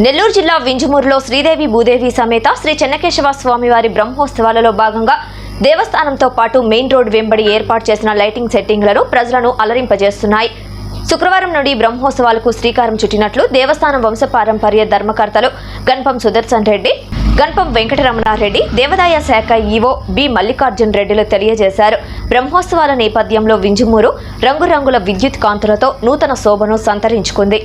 నెల్లూరు జిల్లా వింజమూరులో శ్రీదేవి భూదేవి సమేత శ్రీ చెన్నకేశవ స్వామివారి బ్రహ్మోత్సవాలలో భాగంగా దేవస్థానంతో పాటు మెయిన్ రోడ్ వెంబడి ఏర్పాటు చేసిన లైటింగ్ సెట్టింగ్లను ప్రజలను అలరింపజేస్తున్నాయి. శుక్రవారం నుండి బ్రహ్మోత్సవాలకు శ్రీకారం చుట్టినట్లు దేవస్థానం వంశపారంపర్య ధర్మకర్తలు గణపం సుదర్శన్ రెడ్డి గణపం వెంకటరమణారెడ్డి దేవాదాయ శాఖ ఈవో బి మల్లికార్జున్ రెడ్డిలు తెలియజేశారు. బ్రహ్మోత్సవాల నేపథ్యంలో వింజుమూరు రంగురంగుల విద్యుత్ కాంతులతో నూతన శోభను సంతరించుకుంది.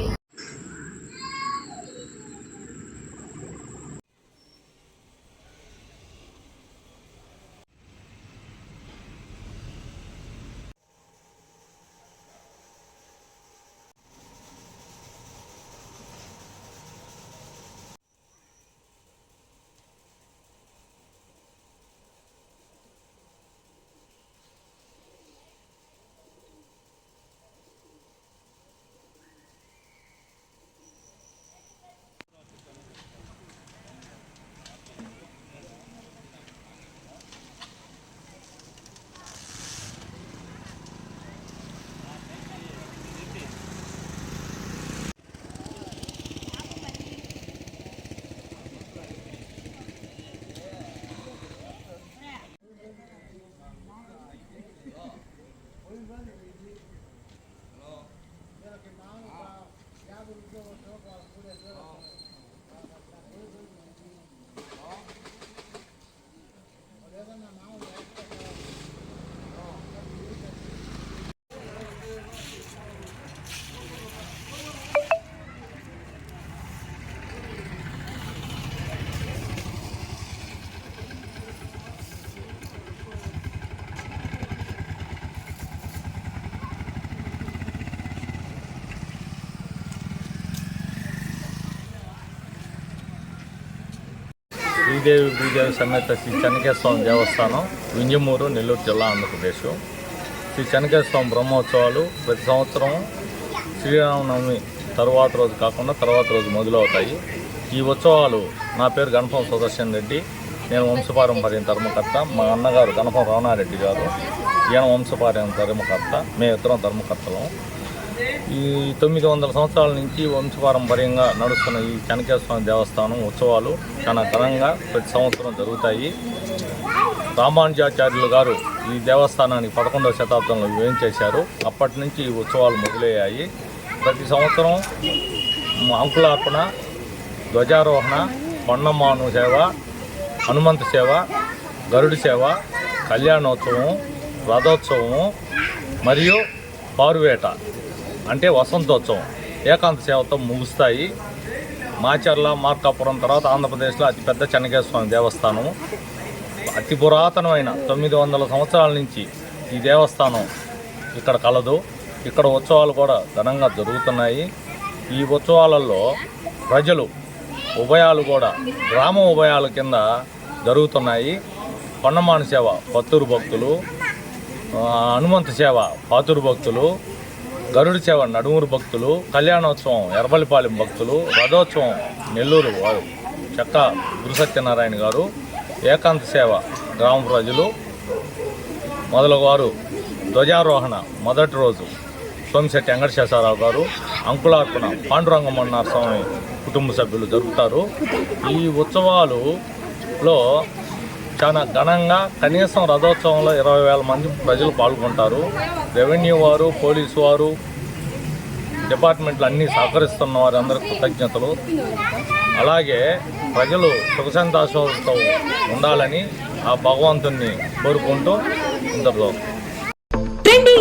శ్రీదేవి భూదేవి సమేత శ్రీ చెనకేశ్వరం దేవస్థానం వింజమూరు నెల్లూరు జిల్లా ఆంధ్రప్రదేశ్. శ్రీ చెనకేశ్వరం బ్రహ్మోత్సవాలు ప్రతి సంవత్సరం శ్రీరామనవమి తర్వాత రోజు కాకుండా తర్వాత రోజు మొదలవుతాయి. ఈ ఉత్సవాలు నా పేరు గణపం సుదర్శన్ రెడ్డి. నేను వంశపారంపర్యం ధర్మకర్త. మా అన్నగారు గణపం రమణారెడ్డి గారు. ఈయన వంశపార్యం ధర్మకర్త. మేము ఇద్దరం ధర్మకర్తలం. ఈ తొమ్మిది వందల సంవత్సరాల నుంచి వంశపారంపర్యంగా నడుస్తున్న ఈ కనకేశ్వర దేవస్థానం ఉత్సవాలు చాలా ఘనంగా ప్రతి సంవత్సరం జరుగుతాయి. రామానుజాచార్యులు గారు ఈ దేవస్థానాన్ని పదకొండవ శతాబ్దంలో వేయించేశారు అప్పటి నుంచి ఈ ఉత్సవాలు మొదలయ్యాయి. ప్రతి సంవత్సరం అంకులార్పణ ధ్వజారోహణ కొండమాను సేవ హనుమంత సేవ గరుడి సేవ కళ్యాణోత్సవం రథోత్సవము మరియు పారువేట. అంటే వసంతోత్సవం. ఏకాంత సేవతో ముగుస్తాయి. మాచర్ల మార్కాపురం తర్వాత ఆంధ్రప్రదేశ్లో అతిపెద్ద చెన్నకేశ్వర దేవస్థానం. అతి పురాతనమైన తొమ్మిది వందల సంవత్సరాల నుంచి ఈ దేవస్థానం ఇక్కడ కలదు. ఇక్కడ ఉత్సవాలు కూడా ఘనంగా జరుగుతున్నాయి. ఈ ఉత్సవాలలో ప్రజలు ఉభయాలు కూడా గ్రామ ఉభయాల కింద జరుగుతున్నాయి. కొండమాన సేవ పత్తూరు భక్తులు హనుమంత సేవ పాతూరు భక్తులు గరుడి సేవ నడుమూరు భక్తులు కళ్యాణోత్సవం ఎర్రబల్లిపాలెం భక్తులు రథోత్సవం నెల్లూరు వారు. చెక్క గురుసత్యనారాయణ గారు ఏకాంత సేవ గ్రామ ప్రజలు మొదలవారు ధ్వజారోహణ మొదటి రోజు సోమిశెట్టి వెంకటశేషారావు గారు అంకులార్పణ పాండురంగమన్నార స్వామి కుటుంబ సభ్యులు జరుపుతారు. ఈ ఉత్సవాలులో చాలా ఘనంగా కనీసం రథోత్సవంలో ఇరవై వేల మంది ప్రజలు పాల్గొంటారు. రెవెన్యూ వారు పోలీసు వారు డిపార్ట్మెంట్లు అన్నీ సహకరిస్తున్న వారందరికీ కృతజ్ఞతలు. అలాగే ప్రజలు సుఖ ఉండాలని ఆ భగవంతుణ్ణి కోరుకుంటూ ఇంతలో